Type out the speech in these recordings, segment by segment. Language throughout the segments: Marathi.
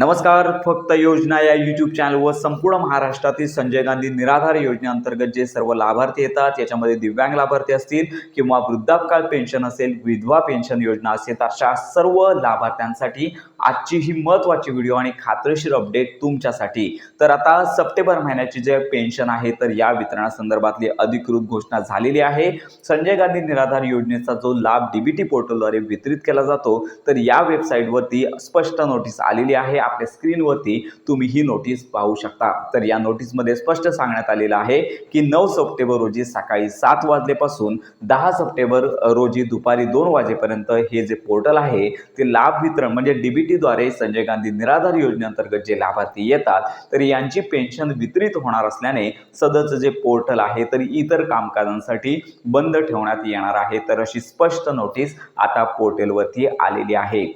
नमस्कार फक्त योजना या यूट्यूब चॅनलवर संपूर्ण महाराष्ट्रातील संजय गांधी निराधार योजनेअंतर्गत जे सर्व लाभार्थी येतात याच्यामध्ये दिव्यांग लाभार्थी असतील किंवा वृद्धापकाळ पेन्शन असेल विधवा पेन्शन योजना असेल तर अशा सर्व लाभार्थ्यांसाठी आजची ही महत्त्वाची व्हिडिओ आणि खात्रीशीर अपडेट तुमच्यासाठी. तर आता सप्टेंबर महिन्याची जे पेन्शन आहे तर या वितरणासंदर्भातली अधिकृत घोषणा झालेली आहे. संजय गांधी निराधार योजनेचा जो लाभ डीबीटी पोर्टलद्वारे वितरित केला जातो तर या वेबसाईटवरती स्पष्ट नोटीस आलेली आहे. आपल्या स्क्रीनवरती तुम्ही ही नोटीस पाहू शकता. तर या नोटीसमध्ये स्पष्ट सांगण्यात आलेलं आहे की नऊ सप्टेंबर रोजी सकाळी सात वाजलेपासून दहा सप्टेंबर रोजी दुपारी दोन वाजेपर्यंत हे जे पोर्टल आहे ते लाभ वितरण म्हणजे डीबीटीद्वारे संजय गांधी निराधार योजनेअंतर्गत जे लाभार्थी येतात तर यांची पेन्शन वितरित होणार असल्याने सदरचं जे पोर्टल आहे तर इतर कामकाजांसाठी बंद ठेवण्यात येणार आहे. तर अशी स्पष्ट नोटीस आता पोर्टलवरती आलेली आहे.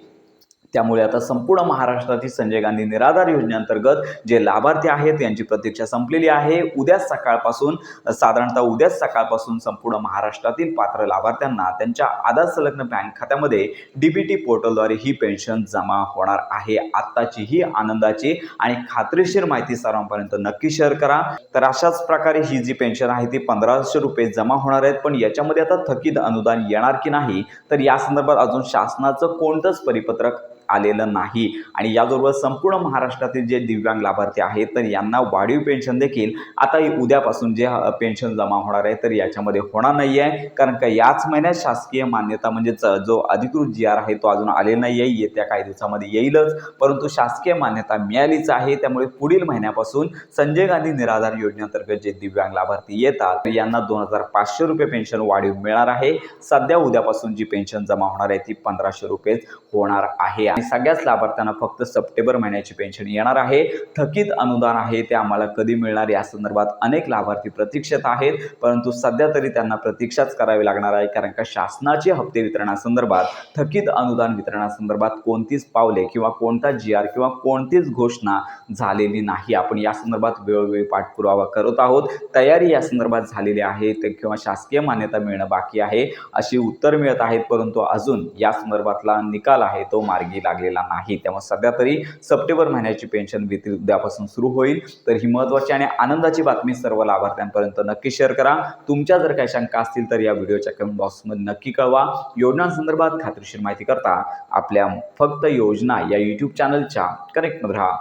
त्यामुळे आता संपूर्ण महाराष्ट्रातील संजय गांधी निराधार योजनेअंतर्गत जे लाभार्थी आहेत यांची प्रतीक्षा संपलेली आहे. उद्याच सकाळपासून साधारणतः उद्याच सकाळपासून संपूर्ण महाराष्ट्रातील पात्र लाभार्थ्यांना त्यांच्या आधार संलग्न बँक खात्यामध्ये डीबीटी पोर्टलद्वारे ही पेन्शन जमा होणार आहे. आत्ताची ही आनंदाची आणि खात्रीशीर माहिती सर्वांपर्यंत नक्की शेअर करा. तर अशाच प्रकारे ही जी पेन्शन आहे ती पंधराशे रुपये जमा होणार आहेत. पण याच्यामध्ये आता थकीत अनुदान येणार की नाही? तर या संदर्भात अजून शासनाचं कोणतंच परिपत्रक आलेलं नाही. आणि याबरोबर संपूर्ण महाराष्ट्रातील जे दिव्यांग लाभार्थी आहेत तर यांना वाढीव पेन्शन देखील आता उद्यापासून जे पेन्शन जमा होणार आहे तर याच्यामध्ये होणार नाही आहे कारण का याच महिन्यात शासकीय मान्यता म्हणजेच जो अधिकृत जी आर आहे तो अजून आलेला नाही आहे येत्या काही दिवसामध्ये येईलच. परंतु शासकीय मान्यता मिळालीच आहे. त्यामुळे पुढील महिन्यापासून संजय गांधी निराधार योजनेअंतर्गत जे दिव्यांग लाभार्थी येतात यांना दोन हजार पाचशे रुपये पेन्शन वाढीव मिळणार आहे. सध्या उद्यापासून जी पेन्शन जमा होणार आहे ती पंधराशे रुपयेच होणार आहे. आणि सगळ्याच लाभार्थ्यांना फक्त सप्टेंबर महिन्याची पेन्शन येणार आहे. थकीत अनुदान आहे ते आम्हाला कधी मिळणार? या संदर्भात अनेक लाभार्थी प्रतीक्षेत आहेत परंतु सध्या तरी त्यांना प्रतीक्षाच करावी लागणार आहे कारण का शासनाचे हप्ते वितरणासंदर्भात थकीत अनुदान वितरणासंदर्भात कोणतीच पावले किंवा कोणता जी आर किंवा कोणतीच घोषणा झालेली नाही. आपण या संदर्भात वेळोवेळी पाठपुरावा करत आहोत. तयारी या संदर्भात झालेली आहे ते किंवा शासकीय मान्यता मिळणं बाकी आहे अशी उत्तर मिळत आहेत परंतु अजून या संदर्भातला निकाल आहे तो मार्गी लागलेला नाही. त्यामुळे सध्या तरी सप्टेंबर महिन्याची पेन्शन वितरित उद्यापासून सुरू होईल. तर ही महत्त्वाची आणि आनंदाची बातमी सर्व लाभार्थ्यांपर्यंत नक्की शेअर करा. तुमच्या जर काही शंका असतील तर या व्हिडिओच्या कमेंट बॉक्समध्ये नक्की कळवा. योजनांसंदर्भात खात्रीशीर माहिती करता आपल्या फक्त योजना या यूट्यूब चॅनलच्या कनेक्टमध्ये राहा.